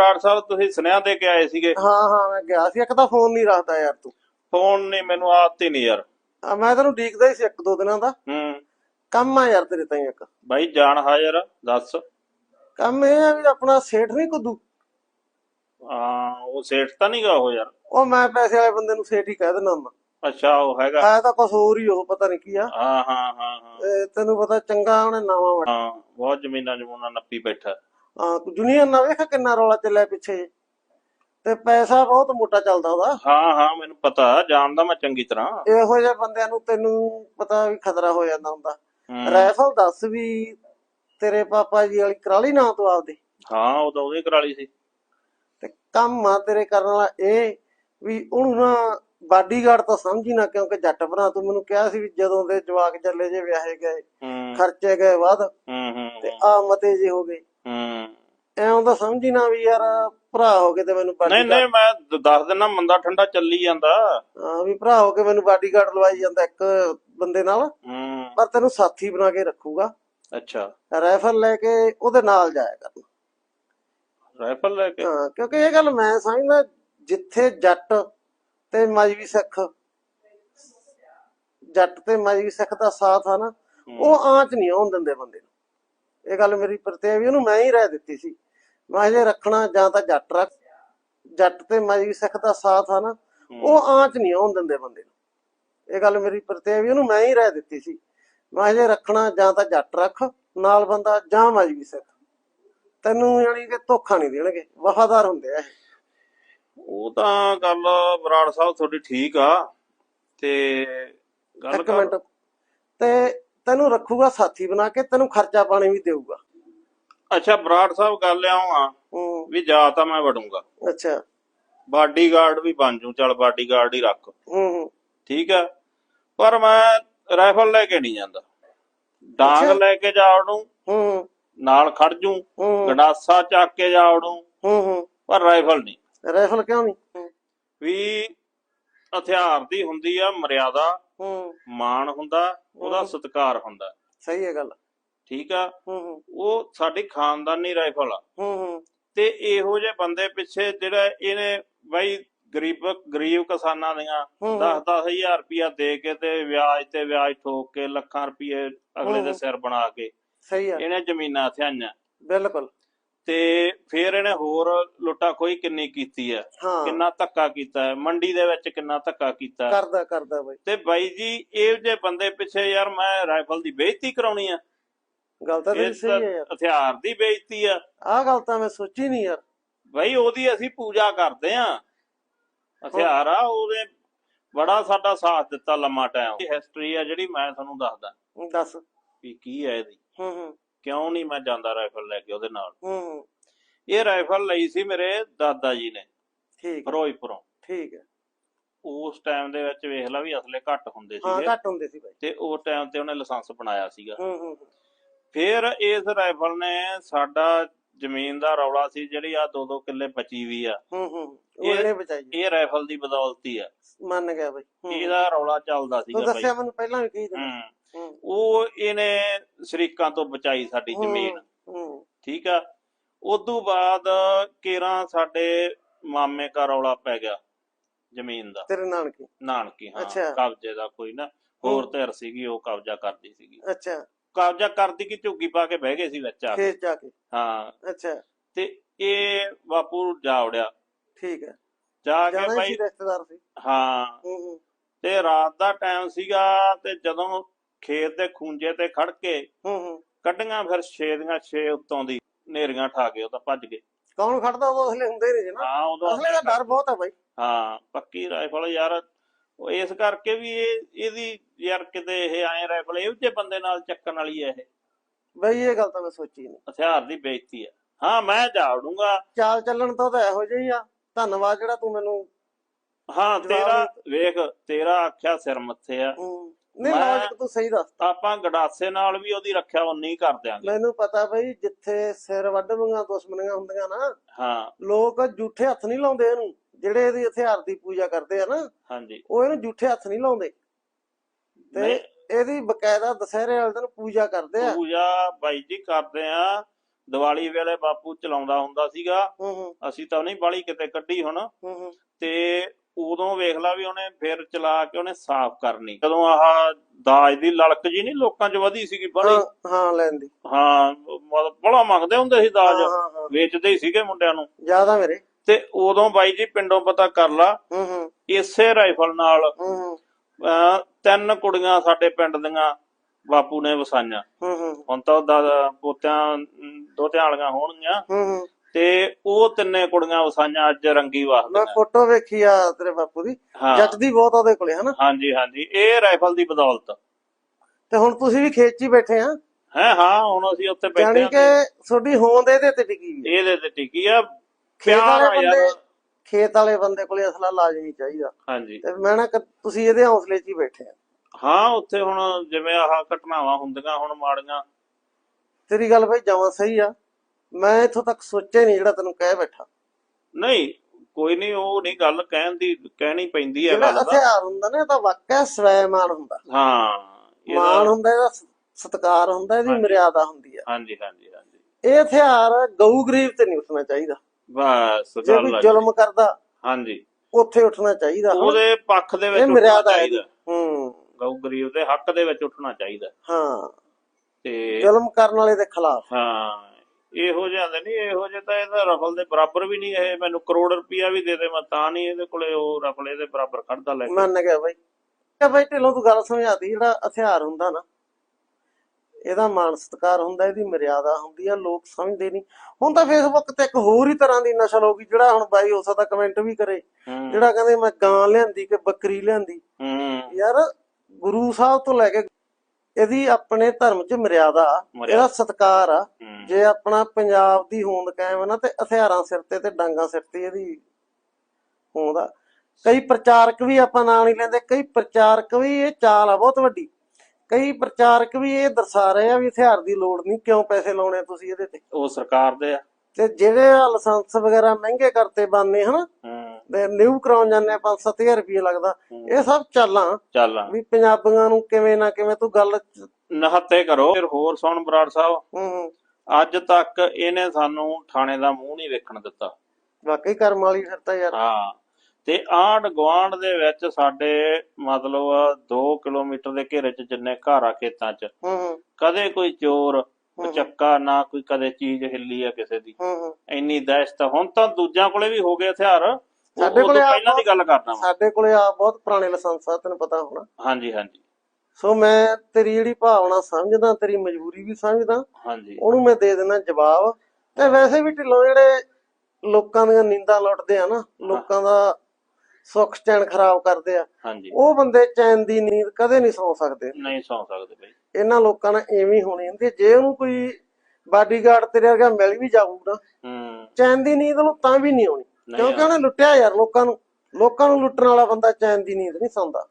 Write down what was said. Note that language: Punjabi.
ਡਾਕਟਰ ਸਾਹਿਬ ਤੁਸੀਂ ਸੁਨੇਹਾ ਦੇ ਕੇ ਆਏ ਸੀਗੇ। ਹਾਂ ਹਾਂ ਮੈਂ ਗਿਆ ਸੀ। ਇੱਕ ਤਾਂ ਫੋਨ ਨਹੀਂ ਰੱਖਦਾ ਯਾਰ ਤੂੰ। ਫੋਨ ਨਹੀਂ ਮੈਨੂੰ ਆਦਤ ਹੀ ਨਹੀਂ ਯਾਰ। ਆ, ਮੈਂ ਤੈਨੂੰ ਡੀਕਦਾ ਹੀ ਸੀ ਇੱਕ ਦੋ ਦਿਨਾਂ ਦਾ। ਹੂੰ। ਕੰਮ ਆ ਯਾਰ ਤੇਰੇ ਤਾਈਂ ਇੱਕ। ਬਾਈ ਜਾਣ ਹਾਜ਼ਰ ਦੱਸ। ਕੰਮ ਇਹ ਆ ਵੀ ਆਪਣਾ ਸੇਠ ਨਹੀਂ ਕੁੱਦੂ? ਹਾਂ ਉਹ ਸੇਠ ਤਾਂ ਨਹੀਂਗਾ ਉਹ ਯਾਰ। ਉਹ ਮੈਂ ਪੈਸੇ ਵਾਲੇ ਬੰਦੇ ਨੂੰ ਸੇਠ ਹੀ ਕਹਿ ਦਿੰਦਾ ਹੁੰਦਾ। ਅੱਛਾ ਉਹ ਹੈਗਾ। ਹੈ ਤਾਂ ਕੁਛ ਹੋਰ ਹੀ ਉਹ ਪਤਾ ਨਹੀਂ ਕੀ ਆ। ਹਾਂ ਹਾਂ ਹਾਂ ਹਾਂ। ਇਹ ਤੈਨੂੰ ਪਤਾ ਚੰਗਾ ਉਹਨੇ ਨਾਵਾ ਵੜ ਹਾਂ ਬਹੁਤ ਜ਼ਮੀਨਾਂ ਜਮੂਨਾਂ ਨੱਪੀ ਬੈਠਾ। ਤੂੰ ਜੁਨੀਅਰ ਨਾ ਵੇਖ ਕਿੰਨਾ ਰੌਲਾ ਚੱਲਿਆ ਪਿੱਛੇ। ਤੇ ਪੈਸਾ ਬਹੁਤ ਮੋਟਾ ਚੱਲਦਾ ਉਹਦਾ। ਹਾਂ ਹਾਂ ਮੈਨੂੰ ਪਤਾ ਜਾਣਦਾ ਮੈਂ ਚੰਗੀ ਤਰ੍ਹਾਂ। ਇਹੋ ਜਿਹੇ ਬੰਦਿਆਂ ਨੂੰ ਤੈਨੂੰ ਪਤਾ ਵੀ ਖਤਰਾ ਹੋ ਜਾਂਦਾ ਹੁੰਦਾ। ਰਾਈਫਲ ਦੱਸ ਵੀ ਤੇਰੇ ਪਾਪਾ ਜੀ ਵਾਲੀ ਕਰਾਲੀ ਨਾ ਤੂੰ ਆਪਦੇ। ਹਾਂ ਉਹ ਤਾਂ ਉਹਦੀ ਕਰਾਲੀ ਸੀ। ਤੇ ਕੰਮ ਆ ਤੇਰੇ ਕਰਨ ਵਾਲਾ ਇਹ ਵੀ ਉਹਨੂੰ ਨਾ ਬਾਡੀਗਾਰਡ ਤਾਂ ਸਮਝੀ ਨਾ ਕਿਉਂਕਿ ਜੱਟ ਭਰਾ ਤੂੰ ਮੈਨੂੰ ਕਿਹਾ ਸੀ ਵੀ ਜਦੋਂ ਦੇ ਜਵਾਕ ਚੱਲੇ ਜੇ ਵਿਆਹੇ ਗਏ ਖਰਚੇ ਗਏ ਵੱਧ ਤੇ ਆ ਮਤੇ ਜੇ ਹੋ ਗਏ। ਹੂੰ। ਐਂ ਤਾਂ ਸਮਝੀ ਨਾ ਵੀ ਯਾਰ ਭਰਾ ਹੋ ਕੇ ਤੇ ਮੈਨੂੰ ਨਹੀਂ ਨਹੀਂ ਮੈਂ ਦ- ਦੱਸ ਦਿਨਾ ਮੰਦਾ ਠੰਡਾ ਚੱਲੀ ਜਾਂਦਾ। ਹਾਂ ਵੀ ਭਰਾ ਹੋ ਕੇ ਮੈਨੂੰ ਬਾਡੀਗਾਰਡ ਲਵਾਈ ਜਾਂਦਾ ਇੱਕ ਬੰਦੇ ਨਾਲ। ਹੂੰ। ਪਰ ਤੈਨੂੰ ਸਾਥੀ ਬਣਾ ਕੇ ਰੱਖੂਗਾ। ਅੱਛਾ। ਰਾਈਫਲ ਲੈ ਕੇ ਉਹਦੇ ਨਾਲ ਜਾਇਆ ਕਰ। ਰਾਈਫਲ ਲੈ ਕੇ? ਹਾਂ ਕਿਉਂਕਿ ਇਹ ਗੱਲ ਮੈਂ ਸਮਝਦਾ ਜਿੱਥੇ ਜੱਟ ਤੇ ਮਜਬੀ ਸਿੱਖ ਜੱਟ ਤੇ ਮਜਬੀ ਸਿੱਖ ਦਾ ਸਾਥ ਆ ਨਾ ਉਹ ਆਂਚ ਨਹੀਂ ਆਉਣ ਦਿੰਦੇ ਬੰਦੇ ਨੂੰ। ਇਹ ਗੱਲ ਮੇਰੀ ਪ੍ਰਤੀਆ ਵੀ ਉਹਨੂੰ ਮੈਂ ਹੀ ਰਹਿ ਦਿੱਤੀ ਸੀ। ਮੈਂ ਜੇ ਰੱਖਣਾ ਜਾਂ ਤਾਂ ਜੱਟ ਰੱਖ। ਜੱਟ ਤੇ ਮਜਬੀ ਸਿੱਖ ਦਾ ਸਾਥ ਆ ਨਾ ਉਹ ਆਂਚ ਨਹੀਂ ਆਉਣ ਦਿੰਦੇ ਬੰਦੇ ਨੂੰ। ਇਹ ਗੱਲ ਮੇਰੀ ਪ੍ਰਤੀਆ ਵੀ ਉਹਨੂੰ ਮੈਂ ਹੀ ਰਹਿ ਦਿੱਤੀ ਸੀ। ਮੈਂ ਜੇ ਰੱਖਣਾ ਜਾਂ ਤਾਂ ਜੱਟ ਰੱਖ ਨਾਲ ਬੰਦਾ ਜਾਂ ਮਜਬੀ ਸਿੱਖ। ਤੈਨੂੰ ਯਾਨੀ ਕਿ ਧੋਖਾ ਨਹੀਂ ਦੇਣਗੇ ਵਫਾਦਾਰ ਹੁੰਦੇ ਆ ਉਹ ਤਾਂ ਗੱਲ ਬਰਾੜ ਸਾਹਿਬ ਤੁਹਾਡੀ ਠੀਕ ਆ। ਤੇ ਗੱਲ ਕਰ ਤੇ ਤੈਨੂੰ ਰੱਖੂਗਾ ਸਾਥੀ ਬਣਾ ਕੇ ਤੈਨੂੰ ਖਰਚਾ ਪਾਣੀ ਵੀ ਦੇਊਗਾ। ਅੱਛਾ ਬਰਾੜ ਸਾਹਿਬ ਗੱਲ ਆਉਂ ਆ ਹੂੰ। ਵੀ ਜਾ ਤਾਂ ਮੈਂ ਵੜੂੰਗਾ। ਅੱਛਾ। ਬਾਡੀਗਾਰਡ ਵੀ ਬਣ ਜੂ ਚੱਲ ਬਾਡੀਗਾਰਡ ਹੀ ਰੱਖ। ਹੂੰ ਹੂੰ। ਠੀਕ ਆ ਪਰ ਮੈਂ ਰਾਈਫਲ ਲੈ ਕੇ ਨਹੀਂ ਜਾਂਦਾ। ਡਾਂਗ। ਲੈ ਕੇ ਜਾ ਹੂੰ ਨਾਲ ਖੜ ਜੂ ਗੰਡਾਸਾ ਚੱਕ ਕੇ ਜਾ ਹੂੰ ਹੂੰ। ਪਰ ਰਾਈਫਲ ਨਹੀਂ। ਰਾਈਫਲ ਕਿਉਂ ਨਹੀਂ? ਵੀ ਹਥਿਆਰ ਦੀ ਹੁੰਦੀ ਆ ਮਰਿਆਦਾ ਮਾਣ ਹੁੰਦਾ ਉਹਦਾ। ਸਤਿਕਾਰ ਹੁੰਦਾ। ਸਹੀ ਹੈ ਗੱਲ। ਠੀਕ ਆ? ਉਹ ਸਾਡੀ ਖਾਨਦਾਨੀ ਰਾਈਫਲ ਆ। ਹੂੰ ਹੂੰ। ਤੇ ਇਹੋ ਜਿਹੇ ਬੰਦੇ ਪਿੱਛੇ ਜਿਹੜਾ ਇਹਨੇ ਬਾਈ ਗਰੀਬ ਗਰੀਬ ਕਿਸਾਨਾਂ ਦੀਆਂ ਹੂੰ 10 ਹਜ਼ਾਰ ਰੁਪਇਆ ਦੇ ਕੇ ਤੇ ਵਿਆਜ ਤੇ ਵਿਆਜ ਠੋਕ ਕੇ ਲੱਖਾਂ ਰੁਪਏ ਅਗਲੇ ਦੇ। ਸਿਰ ਬਣਾ ਕੇ ਸਹੀ ਹੈ ਇਹਨੇ ਜ਼ਮੀਨਾਂ ਥਿਆਈਆਂ। ਬਿਲਕੁਲ। ਤੇ ਫਿਰ ਇਹਨੇ ਹੋਰ ਲੁੱਟਾ ਖੋਈ ਕਿੰਨੀ ਕੀਤੀ ਹੈ? ਹਾਂ। ਕਿੰਨਾ ਧੱਕਾ ਕੀਤਾ ਹੈ? ਮੰਡੀ ਦੇ ਵਿੱਚ ਕਿੰਨਾ ਧੱਕਾ ਕੀਤਾ ਹੈ। ਕਰਦਾ ਕਰਦਾ ਬਾਈ। ਤੇ ਬਾਈ ਜੀ ਇਹ ਜੇ ਬੰਦੇ ਪਿੱਛੇ ਯਾਰ ਮੈਂ ਰਾਈਫਲ ਦੀ ਬੇਇੱਜ਼ਤੀ ਕਰਾਉਣੀ ਆ। ਗੱਲ ਤਾਂ ਤੇਰੀ ਸਹੀ ਹੈ ਯਾਰ। ਹਥਿਆਰ ਦੀ ਬੇਇੱਜ਼ਤੀ ਆ। ਆਹ ਗੱਲ ਤਾਂ ਮੈਂ ਸੋਚੀ ਨਹੀਂ ਯਾਰ। ਬਾਈ ਉਹਦੀ ਅਸੀਂ ਪੂਜਾ ਕਰਦੇ ਆ ਹਥਿਆਰ ਆ ਉਹਦੇ ਬੜਾ ਸਾਡਾ ਸਾਥ ਦਿੱਤਾ ਲੰਮਾ ਟਾਈਮ ਹਿਸਟਰੀ ਆ ਜਿਹੜੀ ਮੈਂ ਤੁਹਾਨੂੰ ਦੱਸਦਾ। ਦੱਸ। ਵੀ ਕੀ ਹੈ ਇਹਦੀ? ਹੂੰ ਹੂੰ। ਕਿਉਂ ਨਹੀਂ ਮੈਂ ਜਾਂਦਾ ਰਾਈਫਲ ਲੈ ਕੇ ਉਹਦੇ ਨਾਲ? ਹੂੰ। ਹੂੰ ਇਹ ਰਾਈਫਲ ਲਈ ਸੀ ਮੇਰੇ ਦਾਦਾ ਜੀ ਨੇ ਠੀਕ ਹੈ, ਫਿਰੋਜ਼ਪੁਰੋਂ। ਠੀਕ ਹੈ। ਉਸ ਟਾਈਮ ਦੇ ਵਿੱਚ ਵੇਖ ਲਾ ਵੀ ਅਸਲੇ ਘੱਟ ਹੁੰਦੇ ਹਾਂ ਸੀਗੇ। ਘੱਟ ਹੁੰਦੇ ਸੀ ਬਾਈ। ਤੇ ਉਸ ਟਾਈਮ ਤੇ ਉਹਨੇ ਲਾਇਸੈਂਸ ਬਣਾਇਆ ਸੀਗਾ। ਹੂੰ ਹੂੰ ਹੂੰ। ਫਿਰ ਇਸ ਰਾਈਫਲ ਨੇ ਸਾਡਾ ਜ਼ਮੀਨ ਦਾ ਰੌਲਾ ਸੀ ਜਿਹੜੀ ਆ ਦੋ ਦੋ ਕਿੱਲੇ ਬਚੀ ਵੀ ਆ। ਹੂੰ ਹੂੰ ਇਹ- ਇਹਨੇ ਬਚਾਈ ਇਹ ਰਾਈਫਲ ਦੀ ਬਦੌਲਤੀ ਆ। ਮੰਨ ਗਿਆ ਬਾਈ। ਹੂੰ। ਇਹਦਾ ਰੌਲਾ ਚੱਲਦਾ ਤੂੰ ਸੀਗਾ ਦੱਸਿਆ ਬਾਈ। ਮੈਨੂੰ ਪਹਿਲਾਂ ਵੀ ਕੀ ਹੂੰ ਹੂੰ। ਉਹ ਇਹਨੇ ਸ਼ਰੀਕਾਂ ਤੋਂ ਬਚਾਈ ਸਾਡੀ ਜ਼ਮੀਨ। ਠੀਕ ਆ? ਉਦੋਂ ਬਾਅਦ ਕੇਰਾਂ ਸਾਡੇ ਮਾਮੇ ਕਾ ਰੌਲਾ ਪੈ ਗਿਆ ਜ਼ਮੀਨ ਦਾ। ਤੇਰੇ ਨਾਨਕੇ? ਨਾਨਕੀ ਹਾਂ। ਕਬਜ਼ੇ ਦਾ ਕੋਈ ਨਾ। ਹੋਰ। ਧਿਰ ਸੀਗੀ ਉਹ ਕਬਜ਼ਾ ਕਰਦੀ ਸੀਗੀ। ਅੱਛਾ। ਕਬਜ਼ਾ ਕਰਦੀ ਕਿ ਝੁੱਗੀ ਪਾ ਕੇ ਬਹਿ ਗਏ ਸੀ ਵਿੱਚ ਆ ਕੇ। ਖੇਤ ਜਾ ਕੇ? ਹਾਂ। ਅੱਛਾ। ਤੇ ਇਹ ਬਾਪੂ ਜਾ ਉੜਿਆ। ਠੀਕ ਹੈ ਜਾ ਕੇ ਭਾਈ ਰਿਸ਼ਤੇਦਾਰ ਸੀ। ਹੂੰ। ਤੇ ਰਾਤ ਦਾ ਟਾਈਮ ਸੀਗਾ ਤੇ ਜਦੋਂ ਖੇਤ ਦੇ ਖੂੰਜੇ ਤੇ ਖੜ ਕੇ ਹੂੰ ਹੂੰ। ਕੱਢੀਆਂ ਫਿਰ ਛੇ ਦੀਆਂ ਛੇ ਉੱਤੋਂ ਦੀ ਨੇਰੀਆਂ ਠਾ ਕੇ ਉਹ ਤਾਂ ਭੱਜ ਗਏ। ਕੌਣ ਖੜਦਾ ਉਦੋਂ ਅਸਲੇ ਹੁੰਦੇ ਨਹੀਂ ਜਨਾ ਹਾਂ ਉਦੋਂ ਅਸਲੇ ਦਾ ਡਰ ਬਹੁਤ ਹੈ ਬਾਈ। ਹਾਂ ਪੱਕੀ ਰਾਈਫਲ ਯਾਰ ਉਹ ਇਸ ਕਰਕੇ ਵੀ ਇਹ ਇਹਦੀ ਯਾਰ ਕਿਤੇ ਇਹ ਐ ਰਾਈਫਲ ਇਹੋ ਜਿਹੇ ਬੰਦੇ ਨਾਲ ਚੱਕਣ ਵਾਲੀ ਹੈ ਇਹ। ਬਈ ਇਹ ਗੱਲ ਤਾਂ ਮੈਂ ਸੋਚੀ ਨਹੀਂ। ਹਥਿਆਰ ਦੀ ਬੇਇੱਜ਼ਤੀ ਹੈ ਹਾਂ ਮੈਂ ਜਾੜੂੰਗਾ। ਚਾਲ ਚੱਲਣ ਤੋਂ ਤਾਂ ਇਹੋ ਜਿਹਾ ਆ। ਧੰਨਵਾਦ ਜਿਹੜਾ ਤੂੰ ਮੈਨੂੰ ਹਾਂ ਤੇਰਾ ਵੇਖ ਤੇਰਾ ਆਖਿਆ ਸਿਰ ਮੱਥੇ ਆ। ਨਹੀਂ ਮੈਂ- ਲੌਜਿਕ ਤੂੰ ਸਹੀ ਦੱਸ। ਆਪਾਂ ਗੜਾਸੇ ਨਾਲ ਵੀ ਉਹਦੀ ਰੱਖਿਆ ਉਨੀ ਕਰ ਦਿਆਂਗੇ। ਮੈਨੂੰ ਪਤਾ ਬਈ ਜਿੱਥੇ ਸਿਰ ਵੱਢਵੀਆਂ ਦੁਸ਼ਮਣੀਆਂ ਹੁੰਦੀਆਂ ਨਾ ਹਾਂ। ਲੋਕ ਝੂਠੇ ਹੱਥ ਨਹੀਂ ਲਾਉਂਦੇ ਇਹਨੂੰ ਜਿਹੜੇ ਇਹਦੀ ਹਥਿਆਰ ਦੀ ਪੂਜਾ ਕਰਦੇ ਆ ਨਾ ਹਾਂਜੀ। ਉਹ ਇਹਨੂੰ ਝੂਠੇ ਹੱਥ ਨਹੀਂ ਲਾਉਂਦੇ। ਤੇ ਨਹੀਂ, ਇਹਦੀ ਬਕਾਇਦਾ ਦਸ਼ਹਰੇ ਵਾਲੇ ਦਿਨ ਪੂਜਾ ਕਰਦੇ ਆ। ਪੂਜਾ ਬਾਈ ਜੀ ਕਰਦੇ ਆ। ਦੀਵਾਲੀ ਵੇਲੇ ਬਾਪੂ ਚਲਾਉਂਦਾ ਹੁੰਦਾ ਸੀਗਾ। ਹੂੰ ਹੂੰ। ਅਸੀਂ ਤਾਂ ਨਹੀਂ ਬਾਲੀ ਕਿਤੇ ਕੱਢੀ ਹੁਣ। ਹੂੰ ਹੂੰ। ਤੇ ਉਦੋਂ ਵੇਖ ਲਾ ਵੀ ਉਹਨੇ ਫਿਰ ਚਲਾ ਕੇ ਉਹਨੇ ਸਾਫ਼ ਕਰਨੀ। ਜਦੋਂ ਆਹ ਦਾਜ ਦੀ ਲਲਕ ਜੀ ਨਹੀਂ ਲੋਕਾਂ 'ਚ ਵਧੀ ਸੀਗੀ ਬੜੀ। ਹਾਂ ਲੈਂਦੀ। ਹਾਂ ਮਤਲਬ ਬੜਾ ਮੰਗਦੇ ਹੁੰਦੇ ਸੀ ਦਾਜ। ਵੇਚਦੇ ਹੀ ਸੀਗੇ ਮੁੰਡਿਆਂ ਨੂੰ। ਜ਼ਿਆਦਾ ਮੇਰੇ। ਤੇ ਉਦੋਂ ਬਾਈ ਜੀ ਪਿੰਡੋਂ ਪਤਾ ਕਰ ਲਾ ਇਸੇ ਰਾਈਫਲ ਨਾਲ ਤਿੰਨ ਕੁੜੀਆਂ ਸਾਡੇ ਪਿੰਡ ਦੀਆਂ ਬਾਪੂ ਨੇ ਵਸਾਈਆਂ। ਹੁਣ ਤਾਂ ਪੋਤਿਆਂ ਦੋ ਵਾਲੀਆਂ ਹੋਣਗੀਆਂ। ਤੇ ਉਹ ਤਿੰਨੇ ਕੁੜੀਆਂ ਵਸਾਈਆਂ ਅੱਜ ਰੰਗੀ ਮੈਂ ਵਾਸਤੇ ਫੋਟੋ ਵੇਖੀ ਆ ਤੇਰੇ ਬਾਪੂ ਦੀ। ਹਾਂ। ਜੱਜਦੀ ਬਹੁਤ ਆ ਉਹਦੇ ਕੋਲੇ ਹਨਾ? ਹਾਂਜੀ ਹਾਂਜੀ। ਇਹ ਰਾਈਫਲ ਦੀ ਬਦੌਲਤ। ਤੇ ਹੁਣ ਤੁਸੀਂ ਵੀ ਖੇਤ 'ਚ ਹੀ ਬੈਠੇ ਆ। ਹੈ ਹਾਂ ਹੁਣ ਅਸੀਂ ਉੱਥੇ ਬੈਠੇ ਜਾਣੀ ਹਾਂ ਕਿ ਤੁਹਾਡੀ ਹੋਂਦ ਇਹਦੇ ਤੇ ਟਿਕੀ ਵੀ ਇਹਦੇ ਤੇ ਟਿਕੀ ਆ। ਖੇਤ ਪਿਆਰ ਵਾਲੇ ਆ ਯਾਰ। ਬੰਦੇ ਖੇਤ ਵਾਲੇ ਬੰਦੇ ਕੋਲੇ ਅਸਲਾ ਲਾਜ਼ਮੀ ਚਾਹੀਦਾ। ਹਾਂਜੀ। ਤੇ ਮੈਂ ਨਾ ਕ- ਤੁਸੀਂ ਇਹਦੇ ਹੌਸਲੇ 'ਚ ਹੀ ਬੈਠੇ ਆ। ਹਾਂ ਉੱਥੇ ਹੁਣ ਜਿਵੇਂ ਆਹ ਘਟਨਾਵਾਂ ਹੁੰਦੀਆਂ ਹੁਣ ਮਾੜੀਆਂ। ਤੇਰੀ ਗੱਲ ਭਾਈ ਜਮਾਂ ਸਹੀ ਆ। ਮੈਂ ਇੱਥੋਂ ਤੱਕ ਸੋਚਿਆ ਨਹੀਂ ਜਿਹੜਾ ਤੈਨੂੰ ਕਹਿ ਬੈਠਾ। ਨਹੀਂ ਕੋਈ ਨਹੀਂ ਉਹ ਨਹੀਂ ਗੱਲ ਕਹਿਣ ਦੀ ਕਹਿਣੀ ਪੈਂਦੀ ਹੈ ਜਿਹੜਾ ਗੱਲ ਦਾ ਹਥਿਆਰ ਹੁੰਦਾ ਨਾ ਇਹ ਤਾਂ ਵਾਕਿਆ ਸਵੈਮਾਨ ਹੁੰਦਾ। ਹਾਂ ਇਹਦਾ- ਮਾਣ ਹੁੰਦਾ ਇਹਦਾ ਸ- ਸਤਿਕਾਰ ਹੁੰਦਾ ਇਹਦੀ ਹਾਂਜੀ। ਮਰਿਆਦਾ ਹੁੰਦੀ ਆ ਹਾਂਜੀ ਹਾਂਜੀ ਹਾਂਜੀ। ਇਹ ਹਥਿਆਰ ਗਊ ਗਰੀਬ ਤੇ ਨਹੀਂ ਉੱਠਣਾ ਚਾਹੀਦਾ। ਬਸ ਜੇ ਗੱਲ ਕੋਈ ਆ ਜ਼ੁਲਮ ਕਰਦਾ ਹਾਂਜੀ। ਉੱਥੇ ਉੱਠਣਾ ਚਾਹੀਦਾ? ਉਹਦੇ ਪੱਖ ਦੇ ਵਿੱਚ ਇਹ ਉੱਠਣਾ ਮਰਿਆਦਾ ਹੈ। ਚਾਹੀਦਾ। ਹੂੰ। ਗਊ ਗਰੀਬ ਦੇ ਹੱਕ ਦੇ ਵਿੱਚ ਉੱਠਣਾ ਚਾਹੀਦਾ। ਹਾਂ। ਤੇ ਜ਼ੁਲਮ ਕਰਨ ਵਾਲੇ ਦੇ ਖਿਲਾਫ। ਹਾਂ ਇਹੋ ਜਿਹੇ ਨਹੀਂ ਇਹੋ ਜਿਹੇ ਤਾਂ ਇਹਦਾ ਰਫਲ ਦੇ ਬਰਾਬਰ ਵੀ ਨਹੀਂ ਇਹ ਮੈਨੂੰ ਕਰੋੜ ਰੁਪਇਆ ਵੀ ਦੇ ਦੇ ਮੈਂ ਤਾਂ ਨਹੀਂ ਇਹਦੇ ਕੋਲੇ ਉਹ ਰਫਲ ਇਹਦੇ ਬਰਾਬਰ ਖੜਦਾ ਲੈ ਕੇ। ਮੰਨ ਗਿਆ ਬਾਈ। ਕਿ ਬਾਈ ਢਿੱਲੋਂ ਤੂੰ ਗੱਲ ਸਮਝਾਦੀ ਜਿਹੜਾ ਹਥਿਆਰ ਹੁੰਦਾ ਨਾ ਇਹਦਾ ਮਾਨ ਸਤਿਕਾਰ ਹੁੰਦਾ ਇਹਦੀ ਮਰਿਆਦਾ ਹੁੰਦੀ ਆ ਲੋਕ ਸਮਝਦੇ ਨਹੀਂ। ਹੁਣ ਤਾਂ ਫੇਸਬੁੱਕ ਤੇ ਇੱਕ ਹੋਰ ਹੀ ਤਰ੍ਹਾਂ ਦੀ ਨਸ਼ਲ ਹੋ ਗਈ ਜਿਹੜਾ ਹੁਣ ਬਾਈ ਹੋ ਸਕਦਾ ਕਮੈਂਟ ਵੀ ਕਰੇ। ਜਿਹੜਾ ਕਹਿੰਦੇ ਮੈਂ ਗਾਂ ਲਿਆਂਦੀ ਕਿ ਬੱਕਰੀ ਲਿਆਂਦੀ। ਯਾਰ ਗੁਰੂ ਸਾਹਿਬ ਤੋਂ ਲੈ ਕੇ ਇਹਦੀ ਆਪਣੇ ਧਰਮ 'ਚ ਮਰਿਆਦਾ। ਇਹਦਾ ਸਤਿਕਾਰ ਆ। ਜੇ ਆਪਣਾ ਪੰਜਾਬ ਦੀ ਹੋਂਦ ਕਾਇਮ ਨਾ ਤੇ ਹਥਿਆਰਾਂ ਸਿਰ ਤੇ ਤੇ ਡਾਂਗਾ ਸਿਰ ਤੇ ਇਹਦੀ ਹੋਂਦ ਆ। ਕਈ ਪ੍ਰਚਾਰਕ ਵੀ ਆਪਾਂ ਨਾਂ ਨਹੀਂ ਲੈਂਦੇ ਕਈ ਪ੍ਰਚਾਰਕ ਵੀ ਇਹ ਚਾਲ ਆ ਬਹੁਤ ਵੱਡੀ। ਕਈ ਪ੍ਰਚਾਰਕ ਵੀ ਇਹ ਦਰਸਾ ਰਹੇ ਆ ਵੀ ਹਥਿਆਰ ਦੀ ਲੋੜ ਨਹੀਂ ਕਿਉਂ ਪੈਸੇ ਲਾਉਣੇ ਤੁਸੀਂ ਇਹਦੇ ਤੇ? ਉਹ ਸਰਕਾਰ ਦੇ ਆ। ਤੇ ਜਿਹੜੇ ਲਾਇਸੈਂਸ ਵਗੈਰਾ ਮਹਿੰਗੇ ਕਰਤੇ ਬਾਨੇ ਹਨਾ ਨਿਊ ਕਰਾਉਣ ਜਾਂਦੇ ਆ 5-7000 ਰੁਪਏ ਲੱਗਦਾ। ਇਹ ਸਭ ਚਾਲਾਂ। ਚੱਲ ਵੀ ਪੰਜਾਬੀਆਂ ਨੂੰ ਕਿਵੇਂ ਨਾ ਕਿਵੇਂ ਤੂੰ ਗੱਲ ਨਹੱਤੇ ਕਰੋ। ਫਿਰ ਹੋਰ ਸੁਣ ਬਰਾੜ ਸਾਹਿਬ ਹੂੰ ਹੂੰ। ਅੱਜ ਤੱਕ ਇਹਨੇ ਸਾਨੂੰ ਥਾਣੇ ਦਾ ਮੂੰਹ ਨਹੀਂ ਵੇਖਣ ਦਿੱਤਾ। ਵਾਕਈ ਕਰਮ ਵਾਲੀ ਫਿਰ ਤਾਂ ਯਾਰ। ਹਾਂ। ਤੇ ਆਂਢ ਗੁਆਂਢ ਦੇ ਵਿੱਚ ਸਾਡੇ ਮਤਲਬ 2 ਕਿਲੋਮੀਟਰ ਦੇ ਘੇਰੇ 'ਚ ਜਿੰਨੇ ਘਰ ਆ ਖੇਤਾਂ 'ਚ ਕਦੇ ਕੋਈ ਚੋਰ ਚੱਕਾ ਨਾ ਕੋਈ ਕਦੇ ਚੀਜ਼ ਹਿੱਲੀ ਆ ਕਿਸੇ ਦੀ। ਇੰਨੀ ਦਹਿਸ਼ਤ। ਹੁਣ ਤਾਂ ਦੂਜਿਆਂ ਕੋਲੇ ਵੀ ਹੋ ਗਏ ਹਥਿਆਰ। ਸਾਡੇ ਕੋਲੇ ਪਹਿਲਾਂ ਦੀ ਗੱਲ ਕਰਦਾ ਵਾਂ। ਸਾਡੇ ਕੋਲੇ ਆ ਬਹੁਤ ਪੁਰਾਣੇ ਲਾਇਸੈਂਸ ਆ ਤੈਨੂੰ ਪਤਾ ਹੋਣਾ। ਹਾਂਜੀ ਹਾਂਜੀ। ਸੋ ਮੈਂ ਤੇਰੀ ਜਿਹੜੀ ਭਾਵਨਾ ਸਮਝਦਾ ਤੇਰੀ ਮਜਬੂਰੀ ਵੀ ਸਮਝਦਾ ਹਾਂਜੀ। ਉਹਨੂੰ ਮੈਂ ਦੇ ਦੇਣਾ ਜਵਾਬ। ਤੇ ਵੈਸੇ ਵੀ ਢਿੱਲੋਂ ਜਿਹੜੇ ਲੋਕਾਂ ਦੀਆਂ ਨੀਂਦਾਂ ਲੁੱਟਦੇ ਆ ਨਾ ਲੋਕਾਂ ਦਾ ਸੁੱਖ ਚੈਨ ਖਰਾਬ ਕਰਦੇ ਆ ਹਾਂਜੀ। ਉਹ ਬੰਦੇ ਚੈਨ ਦੀ ਨੀਂਦ ਕਦੇ ਨਹੀਂ ਸੌ ਸਕਦੇ। ਨਹੀਂ ਸੌ ਸਕਦੇ ਬਈ। ਇਹਨਾਂ ਲੋਕਾਂ ਨਾਲ ਐਵੇਂ ਹੀ ਹੋਣੀ ਹੁੰਦੀ। ਜੇ ਉਹਨੂੰ ਕੋਈ ਬਾਡੀਗਾਰਡ ਤੇਰੇ ਵਰਗਾ ਮਿਲ ਵੀ ਜਾਊਗਾ ਹੂੰ। ਚੈਨ ਦੀ ਨੀਂਦ ਉਹਨੂੰ ਤਾਂ ਵੀ ਨਹੀਂ ਆਉਣੀ। ਕਿਉਂਕਿ ਉਹਨੇ ਲੁੱਟਿਆ ਯਾਰ, ਲੋਕਾਂ ਨੂੰ ਲੋਕਾਂ ਨੂੰ ਲੁੱਟਣ ਵਾਲਾ ਬੰਦਾ ਚੈਨ ਦੀ ਨੀਂਦ ਨਹੀਂ ਸੌਂਦਾ।